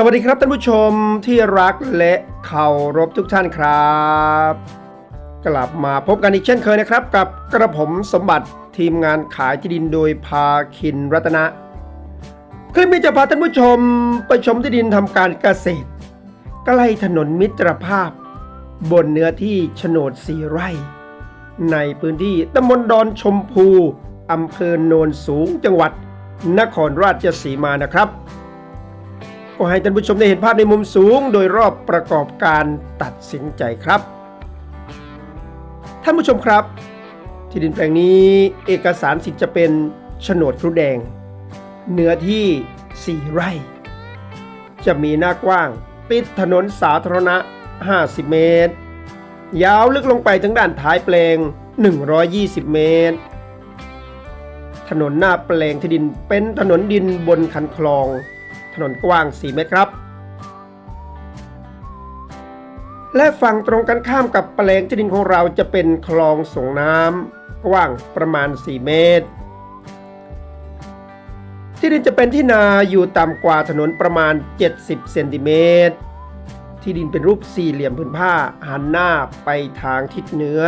สวัสดีครับท่านผู้ชมที่รักและเคารพทุกท่านครับ กลับมาพบกันอีกเช่นเคยนะครับ กับกระผมสมบัติทีมงานขายที่ดินโดยพาคินรัตนะ คลิปนี้จะพาท่านผู้ชมไปชมที่ดินทำการเกษตร ใกล้ถนนมิตรภาพ บนเนื้อที่โฉนดสีไร่ ในพื้นที่ตำบลดอนชมพูอำเภอโนนสูงจังหวัด นครราชสีมานะครับ ก็ให้ท่านผู้ชมได้เห็นภาพในมุมสูง โดยรอบประกอบการตัดสินใจครับ ท่านผู้ชมครับ ที่ดินแปลงนี้เอกสารสิทธิ์จะเป็นโฉนดพลุแดง เนื้อที่ 4 ไร่ จะมีหน้ากว้าง ติดถนนสาธารณะ 50 เมตร ยาวลึกลงไปถึงด้านท้ายแปลง 120 เมตร ถนนหน้าแปลงที่ดินเป็นถนนดินบนคันคลอง นนกว้าง 4 เมตรครับ และฝั่งตรงกันข้ามกับแปลงที่ดินของเราจะเป็นคลองส่งน้ำกว้างประมาณ 4 เมตร ที่ดินจะเป็นที่นาอยู่ต่ำกว่าถนนประมาณ 70 เซนติเมตร ที่ดินเป็นรูปสี่เหลี่ยมพื้นผ้าหันหน้าไปทางทิศเหนือ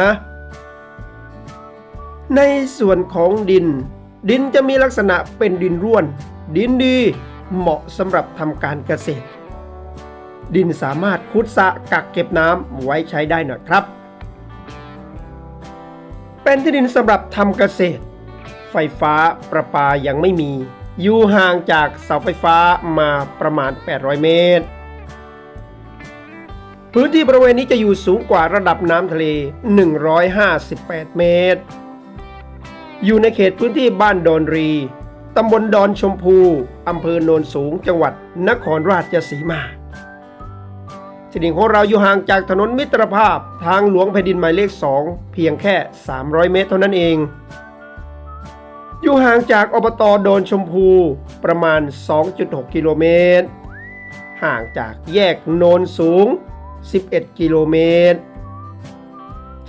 ในส่วนของดินดินจะมีลักษณะเป็นดินร่วน ดินดี เหมาะสำหรับทำการเกษตร ดินสามารถขุดสะกักเก็บน้ำไว้ใช้ได้นะครับ เป็นที่ดินสำหรับทำเกษตร ไฟฟ้าประปายังไม่มี อยู่ห่างจากเสาไฟฟ้ามาประมาณ 800 เมตร พื้นที่บริเวณนี้จะอยู่สูงกว่าระดับน้ำทะเล 158 เมตร อยู่ในเขตพื้นที่บ้านดอนรี ตำบลดอนชมพู อำเภอโนนสูง จังหวัดนครราชสีมาที่ดินของเราอยู่ห่างจากถนนมิตรภาพทางหลวงแผ่นดินหมายเลข 2 เพียงแค่ 300 เมตรเท่านั้นเอง อยู่ห่างจากอบตโดนชมพูประมาณ 2.6 กิโลเมตร ห่างจากแยกโนนสูง 11 กิโลเมตร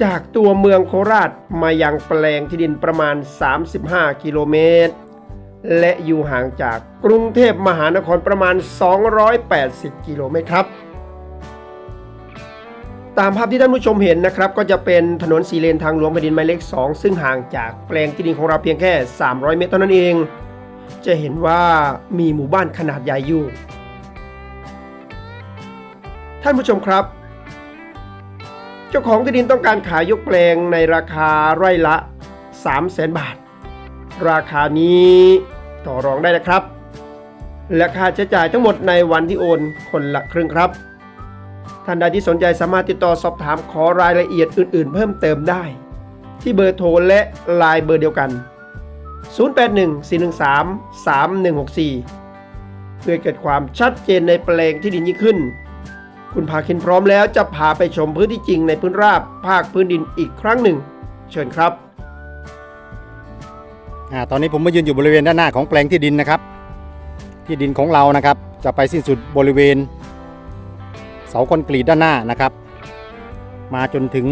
จากตัวเมืองโคราชมายังแปลงที่ดินประมาณ 35 กิโลเมตร และอยู่ห่างจากกรุงเทพมหานครประมาณ 280 กิโลเมตรครับ ตามภาพที่ท่านผู้ชมเห็นนะครับ ก็จะเป็นถนนสีเลนทางหลวงแผ่นดินหมายเลข 2 ซึ่งห่างจากแปลงที่ดินของเราเพียงแค่ 300 เมตรเท่านั้นเอง จะเห็นว่ามีหมู่บ้านขนาดใหญ่อยู่ ท่านผู้ชมครับ เจ้าของที่ดินต้องการขายยกแปลงในราคาไร่ละ 3 0 0แสนบาทราคานี้ ต่อรองได้นะครับ และค่าใช้จ่ายทั้งหมดในวันที่โอนคนละครึ่งครับ ท่านใดที่สนใจสามารถติดต่อสอบถามขอรายละเอียดอื่น ๆ เพิ่มเติมได้ ที่เบอร์โทรและไลน์เบอร์เดียวกัน 0814133164 เพื่อเกิดความชัดเจนในแปลงที่ดินยิ่งขึ้น คุณพาคินพร้อมแล้วจะพาไปชมพื้นที่จริงในพื้นราบภาคพื้นดินอีกครั้งหนึ่ง เชิญครับ อ่าตอนนี้ผมมายืนอยู่บริเวณด้านหน้าของแปลงที่ดินนะครับ ที่ดินของเรานะครับ จะไปสิ้นสุดบริเวณ เสาคอนกรีตด้านหน้านะครับ มาจนถึง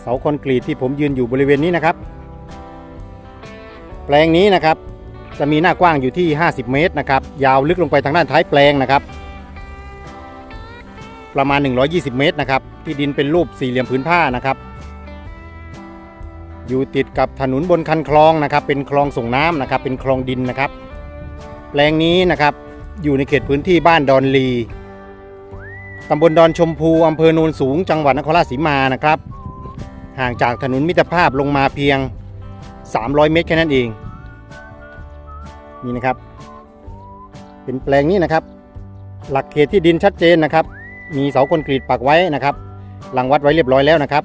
เสาคอนกรีตที่ผมยืนอยู่บริเวณนี้นะครับ แปลงนี้นะครับจะมีหน้ากว้างอยู่ที่ 50 เมตรนะครับ ยาวลึกลงไปทางด้านท้ายแปลงนะครับ ประมาณ 120 เมตรนะครับ ที่ดินเป็นรูปสี่เหลี่ยมผืนผ้านะครับ อยู่ติดกับถนนบนคันคลองนะครับ เป็นคลองส่งน้ำนะครับ เป็นคลองดินนะครับ แปลงนี้นะครับ อยู่ในเขตพื้นที่บ้านดอนลีตำบลดอนชมพูอำเภอโนนสูง จังหวัดนครราชสีมานะครับ ห่างจากถนนมิตรภาพลงมาเพียง 300 เมตรแค่นั้นเอง นี่นะครับ เป็นแปลงนี้นะครับ หลักเขตที่ดินชัดเจนนะครับ มีเสาคอนกรีตปักไว้นะครับรังวัดไว้เรียบร้อยแล้วนะครับ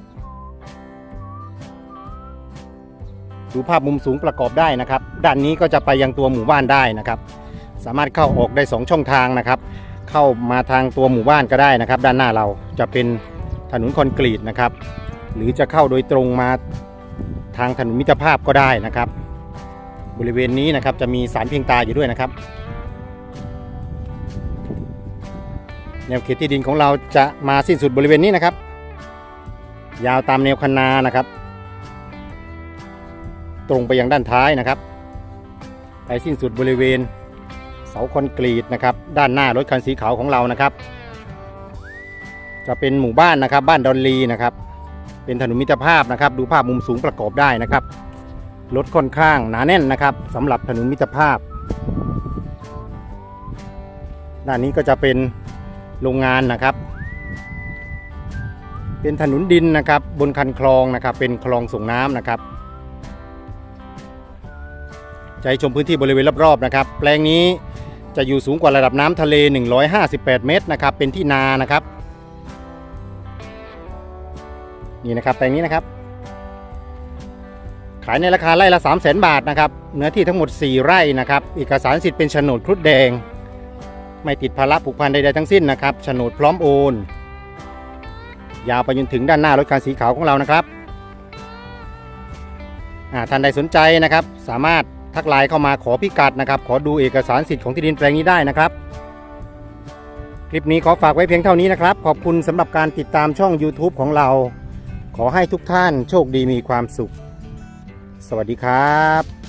ดูภาพมุมสูงประกอบได้นะครับ ด้านนี้ก็จะไปยังตัวหมู่บ้านได้นะครับ สามารถเข้าออกได้ 2 ช่องทางนะครับ เข้ามาทางตัวหมู่บ้านก็ได้นะครับ ด้านหน้าเราจะเป็นถนนคอนกรีตนะครับ หรือจะเข้าโดยตรงมาทางถนนมิตรภาพก็ได้นะครับ บริเวณนี้นะครับจะมีสารเพียงตาอยู่ด้วยนะครับ แนวเขตที่ดินของเราจะมาสิ้นสุดบริเวณนี้นะครับ ยาวตามแนวคันนานะครับ ตรงไปยังด้านท้ายนะครับไปสิ้นสุดบริเวณ เสาคอนกรีตนะครับ ด้านหน้ารถคันสีขาวของเรานะครับ จะเป็นหมู่บ้านนะครับ บ้านดอนลีนะครับ เป็นถนนมิตรภาพนะครับ ดูภาพมุมสูงประกอบได้นะครับรถค่อนข้างหนาแน่นนะครับสำหรับถนนมิตรภาพ ด้านนี้ก็จะเป็นโรงงานนะครับ เป็นถนนดินนะครับ บนคันคลองนะครับ เป็นคลองส่งน้ำนะครับ จะให้ชมพื้นที่บริเวณรอบๆนะครับ แปลงนี้จะอยู่สูงกว่าระดับน้ำทะเล 158 เมตรนะครับ เป็นที่นานะครับ นี่นะครับแปลงนี้นะครับ ขายในราคาไร่ละ3 0 0 0 0 0 บาทนะครับ เนื้อที่ทั้งหมด 4 ไร่นะครับ เอกสารสิทธิ์เป็นโฉนดครุฑแดง ไม่ติดภาระผูกพันใดๆทั้งสิ้นนะครับ โฉนดพร้อมโอน ยาวไปจนถึงด้านหน้ารถคันสีขาวของเรานะครับอ่าท่านใดสนใจนะครับ สามารถ ทักไลน์เข้ามาขอพิกัดนะครับ ขอดูเอกสารสิทธิ์ของที่ดินแปลงนี้ได้นะครับ คลิปนี้ขอฝากไว้เพียงเท่านี้นะครับ ขอบคุณสำหรับการติดตามช่อง YouTube ของเรา ขอให้ทุกท่านโชคดีมีความสุข สวัสดีครับ